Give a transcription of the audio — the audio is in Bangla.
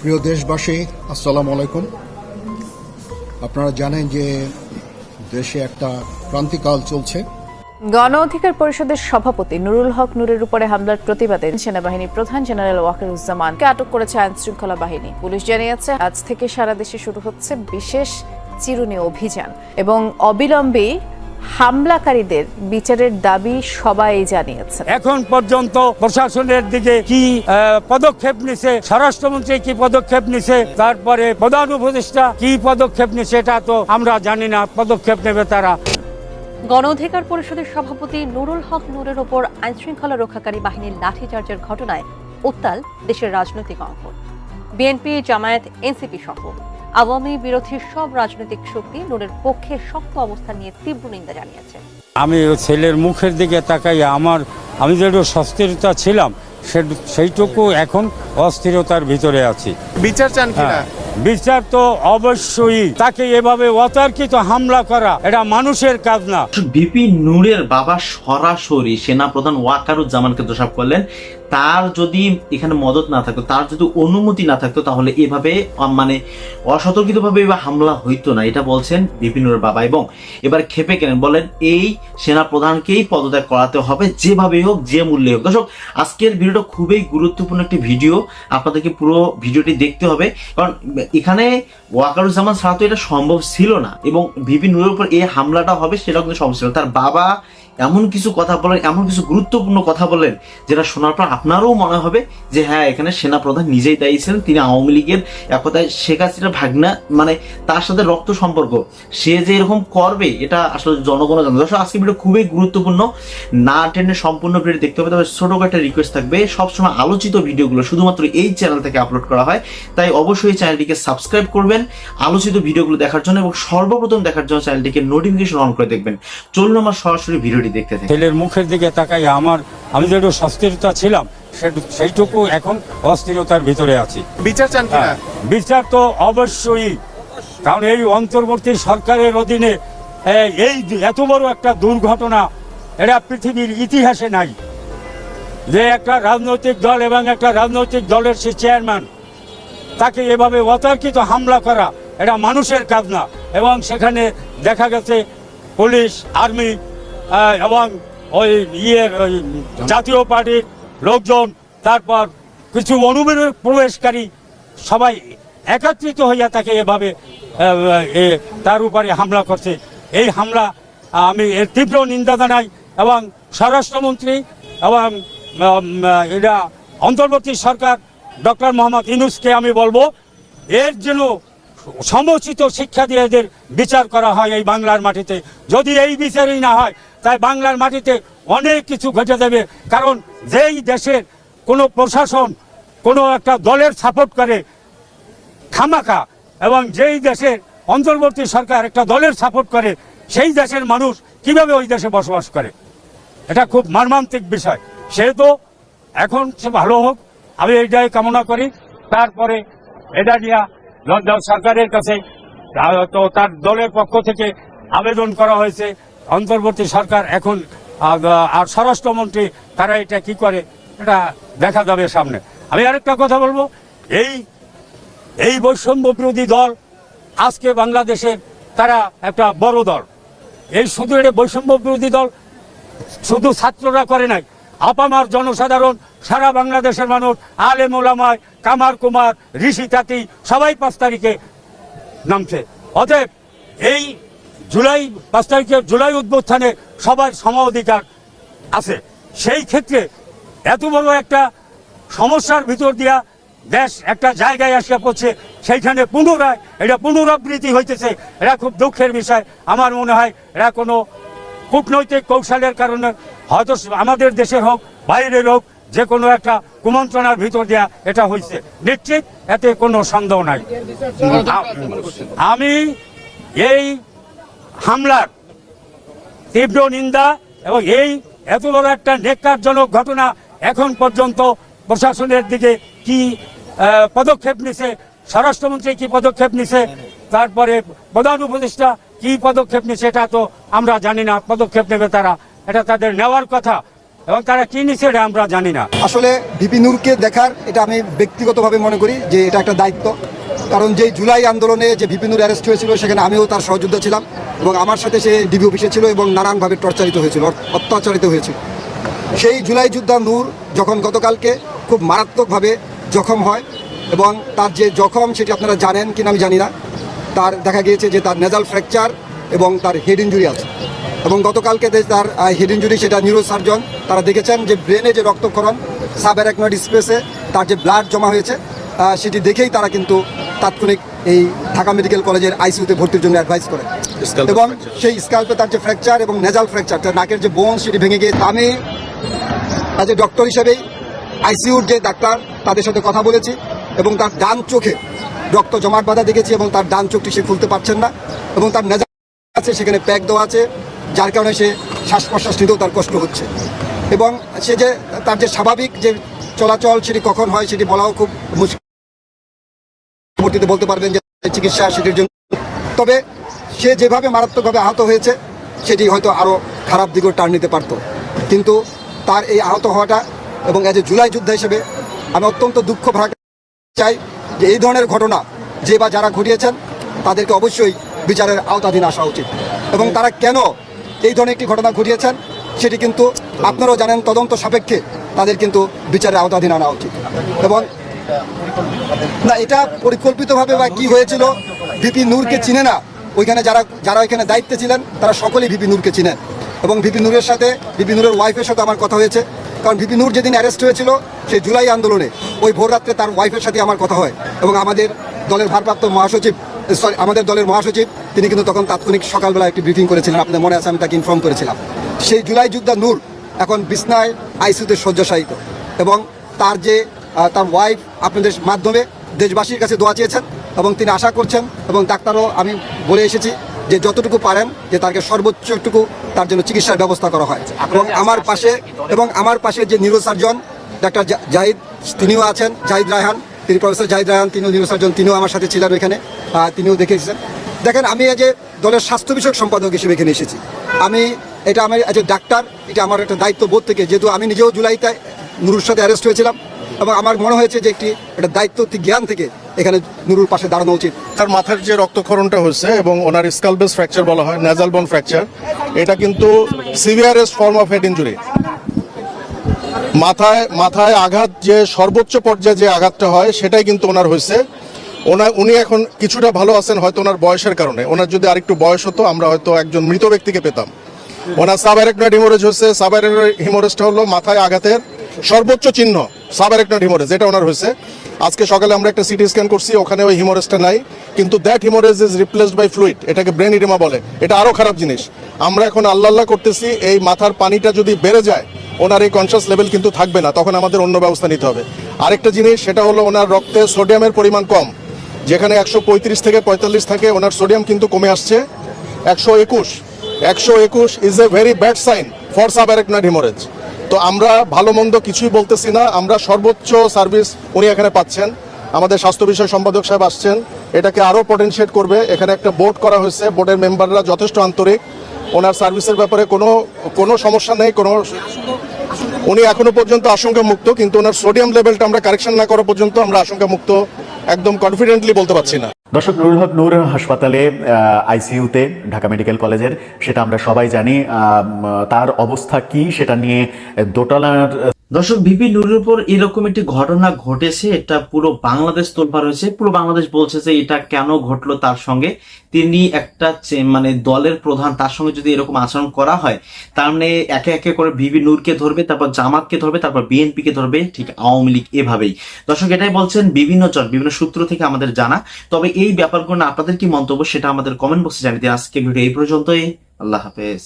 প্রিয় দেশবাসী, আসসালামু আলাইকুম। আপনারা জানেন যে দেশে একটা ক্রান্তিকাল চলছে। গণ অধিকার পরিষদের সভাপতি নুরুল হক নুরের উপরে হামলার প্রতিবাদে সেনাবাহিনী প্রধান জেনারেল ওয়াকিরুজ্জামানকে আটক করেছে আইন শৃঙ্খলা বাহিনী। পুলিশ জানিয়েছে, আজ থেকে সারা দেশে শুরু হচ্ছে বিশেষ চিরুনি অভিযান এবং অবিলম্বে হামলাকারীদের বিচারের দাবি সবাই জানিয়েছে এখন পর্যন্ত প্রশাসনের দিকে কি পদক্ষেপ নিছে স্বরাষ্ট্রমন্ত্রী কি পদক্ষেপ নিছে তারপরে প্রধান উপদেষ্টা কি পদক্ষেপ নিছে এটা তো আমরা জানি না পদক্ষেপ নেবে তারা। গণ অধিকার পরিষদের সভাপতি নুরুল হক নুরের ওপর আইনশৃঙ্খলা রক্ষাকারী বাহিনীর লাঠিচার্জের ঘটনায় উত্তাল দেশের রাজনৈতিক অঙ্গন। বিএনপি জামায়াত এনসিপি সহ আওয়ামী বিরোধী সব রাজনৈতিক শক্তি নুরের পক্ষে শক্ত অবস্থান নিয়ে তীব্র নিন্দা জানিয়েছে। আমি ওই ছেলের মুখের দিকে তাকাই আমার আমি যেটুকু সস্থিরতা ছিলাম সেইটুকু এখন অস্থিরতার ভিতরে আছি। বিচার চান কিনা? হ্যাঁ, বিচার তো অবশ্যই তাকে এভাবে অতর্কিত হামলা করা এটা মানুষের কাজ না। বিপি নূরের বাবা সরাসরি সেনাপ্রধান ওয়াকারুজ্জামানকে দোষারোপ করলেন। তার যদি এখানে মদত না থাকতো, তার যদি অনুমতি না থাকতো, তাহলে এভাবে মানে অসতর্কিতভাবে এভাবে হামলা হইতো না, এটা বলছেন বিপি বাবা। এবং এবার খেপে গেলেন, বলেন, এই সেনাপ্রধানকেই পদত্যাগ করাতে হবে যেভাবে হোক, যে মূল্যে হোক। দর্শক, আজকের ভিডিওটা খুবই গুরুত্বপূর্ণ একটি ভিডিও। আপনাদেরকে পুরো ভিডিওটি দেখতে হবে। কারণ এখানে ওয়াকারুজ্জামান ছাড়া তো এটা সম্ভব ছিল না এবং ভিপি নুরের উপর এই হামলাটা হবে সেটাও কিন্তু সম্ভব ছিল। তার বাবা এমন কিছু কথা বলেন, এমন কিছু গুরুত্বপূর্ণ কথা বলেন যেটা শোনার পর আপনারও মনে হবে যে হ্যাঁ এখানে সেনাপ্রধান নিজেই দায়ী ছিলেন, তিনি আওয়ামী লীগের এক কথায় শেখ হাসিনার ভাগনা মানে তার সাথে রক্ত সম্পর্ক। সে যে এরকম করবে, এটা আসলে জনগণও জানে। দর্শক আজকে ভিডিও খুবই গুরুত্বপূর্ণ। না টেনে সম্পূর্ণ ভিডিও দেখতে হবে, তবে ছোট একটা রিকোয়েস্ট থাকবে। সবসময় আলোচিত ভিডিওগুলো শুধুমাত্র এই চ্যানেল থেকে আপলোড করা হয়। তাই অবশ্যই চ্যানেলটিকে সাবস্ক্রাইব করবেন, আলোচিত ভিডিওগুলো দেখার জন্য এবং সর্বপ্রথম দেখার জন্য চ্যানেলটিকে নোটিফিকেশন অন করে দেখবেন। চলুন আমার সরাসরি ভিডিওটি দেখতে থাকি। ছেলের মুখের দিকে তাকাই আমার আমি যে একটু সস্থিরতা ছিলাম সেইটুকু এখন অস্থিরতার ভিতরে আছি। বিচার চান হ্যাঁ, বিচার তো অবশ্যই। কারণ এই অন্তর্বর্তী সরকারের অধীনে এই এত বড় একটা দুর্ঘটনা এটা পৃথিবীর ইতিহাসে নাই। যে একটা রাজনৈতিক দল এবং একটা রাজনৈতিক দলের সে চেয়ারম্যান তাকে এভাবে অতর্কিত হামলা করা এটা মানুষের কাজ না। এবং সেখানে দেখা গেছে পুলিশ আর্মি এবং ওই ইয়ে ওই জাতীয় পার্টির লোকজন, তারপর কিছু অনুবির প্রবেশকারী সবাই একত্রিত হইয়া তাকে এভাবে তার উপরে হামলা করছে। এই হামলা, আমি এর তীব্র নিন্দা জানাই এবং স্বরাষ্ট্রমন্ত্রী এবং এটা অন্তর্বর্তী সরকার ডক্টর মোহাম্মদ ইনুসকে আমি বলব, এর জন্য সমুচিত শিক্ষা দিয়ে এদের বিচার করা হয় এই বাংলার মাটিতে। যদি এই বিচারই না হয় তাই বাংলার মাটিতে অনেক কিছু ঘটে যাবে। কারণ যেই দেশের কোনো প্রশাসন, কোনো একটা দলের সাপোর্ট করে খামাখা এবং যেই দেশের অন্তর্বর্তী সরকার একটা দলের সাপোর্ট করে, সেই দেশের মানুষ কীভাবে ওই দেশে বসবাস করে? এটা খুব মর্মান্তিক বিষয়। সেহেতু এখন সে ভালো হোক, আমি এইটাই কামনা করি। তারপরে এটা নিয়ে সরকারের কাছে তো তার দলের পক্ষ থেকে আবেদন করা হয়েছে। অন্তর্বর্তী সরকার এখন আর স্বরাষ্ট্রমন্ত্রী তারা এটা কি করে, এটা দেখা যাবে সামনে। আমি আরেকটা কথা বলব, এই এই বৈষম্য বিরোধী দল আজকে বাংলাদেশের তারা একটা বড় দল। এই শুধু এটা বৈষম্য বিরোধী দল, শুধু ছাত্ররা করে নাই। আপামার জনসাধারণ, সারা বাংলাদেশের মানুষ, আলেম ওলামায়, কামার কুমার, ঋষি তাঁতি, সবাই পাঁচ তারিখে নামছে। অতএব এই জুলাই পাঁচ তারিখে জুলাই উদ্বোধনে সবার সম অধিকার আছে। সেই ক্ষেত্রে এত বড় একটা সমস্যার ভিতর দিয়া দেশ একটা জায়গায় আসিয়া পড়ছে সেইখানে পুনরায় এটা পুনরাবৃত্তি হইতেছে এটা খুব দুঃখের বিষয়। আমার মনে হয় এরা কোনো কূটনৈতিক কৌশলের কারণে হয়তো আমাদের দেশের হোক বাইরের হোক যে কোনো একটা কুমন্ত্রণার ভিতর দিয়া এটা হয়েছে নিশ্চিত এতে কোনো সন্দেহ নাই। আমি এই হামলার তীব্র নিন্দা এবং এই এত বড় একটা নেককারজনক ঘটনা এখন পর্যন্ত প্রশাসনের দিকে কি পদক্ষেপ নিছে, স্বরাষ্ট্রমন্ত্রী কি পদক্ষেপ নিছে, তারপরে প্রধান উপদেষ্টা কি পদক্ষেপ নিছে, এটা তো আমরা জানি না, পদক্ষেপ নেবে তারা। এটা তাদের নেওয়ার কথা। এবং তারা কি নিচ্ছে এটা আমরা জানি না। আসলে ভিপি নূরকে দেখার, এটা আমি ব্যক্তিগতভাবে মনে করি যে এটা একটা দায়িত্ব। কারণ যেই জুলাই আন্দোলনে যে ভিপি নূর অ্যারেস্ট হয়েছিল, সেখানে আমিও তার সহযোদ্ধা ছিলাম এবং আমার সাথে সে ডিবি অফিসে ছিল এবং নানানভাবে টর্চারিত হয়েছিল অত্যাচারিত হয়েছিল। সেই জুলাই যোদ্ধা নূর যখন গতকালকে খুব মারাত্মকভাবে জখম হয় এবং তার যে জখম সেটি আপনারা জানেন কিনা আমি জানি না, তার দেখা গিয়েছে যে তার নেজাল ফ্র্যাকচার এবং তার হেড ইঞ্জুরি আছে। এবং গতকালকে যে তার হেড ইঞ্জুরি সেটা নিউরো সার্জন তারা দেখেছেন যে ব্রেনে যে রক্তক্ষরণ সাব অ্যারাকনয়েড স্পেসে তার যে ব্লাড জমা হয়েছে সেটি দেখেই তারা কিন্তু তাৎক্ষণিক এই ঢাকা মেডিকেল কলেজের আইসিইউতে ভর্তির জন্য অ্যাডভাইস করে। এবং সেই স্কাল্পে তার যে ফ্র্যাকচার এবং নেজাল ফ্র্যাকচার তার নাকের যে বোন সেটি ভেঙে গিয়ে আমি অ্যাজ এ ডক্টর হিসেবেই আইসিইউর যে ডাক্তার তাদের সাথে কথা বলেছি এবং তার ডান চোখে রক্ত জমাট বাঁধা দেখেছি এবং তার ডান চোখটি সে খুলতে পারছেন না এবং তার নেজা আছে সেখানে প্যাক দেওয়া আছে যার কারণে সে শ্বাস প্রশ্বাস নিতেও তার কষ্ট হচ্ছে। এবং সে যে তার যে স্বাভাবিক যে চলাচল সেটি কখন হয় সেটি বলাও খুব মুশকিল। পরবর্তীতে বলতে পারবেন যে চিকিৎসা সেটির জন্য। তবে সে যেভাবে মারাত্মকভাবে আহত হয়েছে, সেটি হয়তো আরও খারাপ দিকেও টার্ন নিতে পারতো। কিন্তু তার এই আহত হওয়াটা এবং এজ এ জুলাই যোদ্ধা হিসেবে আমি অত্যন্ত দুঃখ ভাগ চাই যে এই ধরনের ঘটনা যে বা যারা ঘটিয়েছেন, তাদেরকে অবশ্যই বিচারের আওতাধীন আসা উচিত। এবং তারা কেন এই ধরনের একটি ঘটনা ঘটিয়েছেন, সেটি কিন্তু আপনারাও জানেন, তদন্ত সাপেক্ষে তাদের কিন্তু বিচারের আওতাধীন আনা উচিত। এবং না, এটা পরিকল্পিতভাবে বা কি হয়েছিল, ভিপি নূরকে চিনে না। ওইখানে যারা যারা ওইখানে দায়িত্বে ছিলেন, তারা সকলেই ভিপি নূরকে চিনেন। এবং ভিপি নূরের সাথে, ভিপি নূরের ওয়াইফের সাথে আমার কথা হয়েছে। কারণ ভিপি নূর যেদিন অ্যারেস্ট হয়েছিল, সেই জুলাই আন্দোলনে, ওই ভোর রাত্রে তার ওয়াইফের সাথে আমার কথা হয়। এবং আমাদের দলের ভারপ্রাপ্ত মহাসচিব সরি আমাদের দলের মহাসচিব, তিনি কিন্তু তখন তাৎক্ষণিক সকালবেলা একটি ব্রিফিং করেছিলেন। আপনাদের মনে আছে, আমি তাকে ইনফর্ম করেছিলাম। সেই জুলাই যোদ্ধা নূর এখন বিছনায়, আইসিউতে শয্যাশায়িত। এবং তার যে তার ওয়াইফ আপনাদের মাধ্যমে দেশবাসীর কাছে দোয়া চেয়েছেন এবং তিনি আশা করছেন এবং ডাক্তারও আমি বলে এসেছি যে যতটুকু পারেন যে তাকে সর্বোচ্চটুকু তার জন্য চিকিৎসার ব্যবস্থা করা হয়। এবং আমার পাশে এবং আমার পাশে যে নিউরো সার্জন ডাক্তার জাহিদ তিনিও আছেন জাহিদ রায়হান তিনি প্রফেসর জাহিদ রায়হান তিনিও নিউরো সার্জন তিনিও আমার সাথে ছিলেন ওইখানে তিনিও দেখে এসেছেন। দেখেন আমি এই যে দলের স্বাস্থ্য বিষয়ক সম্পাদক হিসেবে এখানে এসেছি। আমি এটা আমার এজ এ ডাক্তার এটা আমার একটা দায়িত্ব বোধ থেকে যেহেতু আমি নিজেও জুলাইতে নুরুর সাথে অ্যারেস্ট হয়েছিলাম এবং আমার মনে হয়েছে যে একটি একটা দায়িত্ব জ্ঞান থেকে এখানে নুরুর পাশে দাঁড়ানো উচিত। তার মাথার যে রক্তক্ষরণটা হয়েছে এবং ওনার স্কালবেস ফ্র্যাকচার বলা হয় নেজাল বোন ফ্র্যাকচার এটা কিন্তু severest form of head injury মাথায় মাথায় আঘাত যে সর্বোচ্চ পর্যায়ে যে আঘাতটা হয়, সেটাই কিন্তু ওনার হয়েছে। ওনার উনি এখন কিছুটা ভালো আছেন, হয়তো ওনার বয়সের কারণে। ওনার যদি আরেকটু বয়স হতো, আমরা হয়তো একজন মৃত ব্যক্তিকে পেতাম। ওনার সাবারেকনয়েড হিমোরেজ হচ্ছে সাবারেকনয়েড হিমোরেজটা হলো মাথায় আঘাতের সর্বোচ্চ চিহ্ন সাবারেকনয়েড হিমোরেজ এটা ওনার হয়েছে। আজকে সকালে আমরা একটা সিটি স্ক্যান করছি, ওখানে ওই হিমোরেজটা নাই। কিন্তু that haemorrhage is replaced by fluid এটাকে ব্রেন ইডেমা বলে। এটা আরও খারাপ জিনিস। আমরা এখন আল্লাহ আল্লাহ করতেছি, এই মাথার পানিটা যদি বেড়ে যায়, ওনার এই কনসিয়াস লেভেল কিন্তু থাকবে না, তখন আমাদের অন্য ব্যবস্থা নিতে হবে। আরেকটা জিনিস, সেটা হলো ওনার রক্তে সোডিয়ামের পরিমাণ কম। যেখানে একশো পঁয়ত্রিশ থেকে পঁয়তাল্লিশ থাকে, ওনার সোডিয়াম কিন্তু কমে আসছে। একশো একুশ একশো একুশ is a very bad sign for subarachnoid haemorrhage তো আমরা ভালো মন্দ কিছুই বলতেছি না। আমরা সর্বোচ্চ সার্ভিস উনি এখানে পাচ্ছেন। আমাদের স্বাস্থ্য বিষয় সম্পাদক সাহেব আসছেন। এটাকে আরও পটেনশিয়েট করবে। এখানে একটা বোর্ড করা হয়েছে। বোর্ডের মেম্বাররা যথেষ্ট আন্তরিক। ওনার সার্ভিসের ব্যাপারে কোনো কোনো সমস্যা নেই, কোনো উনি এখনও পর্যন্ত আশঙ্কা মুক্ত, কিন্তু ওনার সোডিয়াম লেভেলটা আমরা কারেকশন না করা পর্যন্ত আমরা আশঙ্কা মুক্ত। একদম কনফিডেন্টলি বলতে পারছি না। দর্শক, নুরুল হক নূর হাসপাতালে আইসিইউতে, ঢাকা মেডিকেল কলেজের, সেটা আমরা সবাই জানি তার অবস্থা কি, সেটা নিয়ে দোটানার দর্শক, ভিপি নুরের উপর এরকম একটি ঘটনা ঘটেছে, এটা পুরো বাংলাদেশ তোলপার হয়েছে। পুরো বাংলাদেশ বলছে যে এটা কেন ঘটলো তার সঙ্গে। তিনি একটা মানে দলের প্রধান, তার সঙ্গে যদি এরকম আচরণ করা হয়, তার মানে একে একে করে ভিপি নূরকে ধরবে, তারপর জামাতকে ধরবে, তারপর বিএনপি কে ধরবে, ঠিক আওয়ামী লীগ এভাবেই। দর্শক, এটাই বলছেন বিভিন্ন জন, বিভিন্ন সূত্র থেকে আমাদের জানা। তবে এই ব্যাপারগুলো আপনাদের কি মন্তব্য সেটা আমাদের কমেন্ট বক্সে জানিয়ে দিন। আজকে ভিডিও এই পর্যন্তই। আল্লাহ হাফেজ।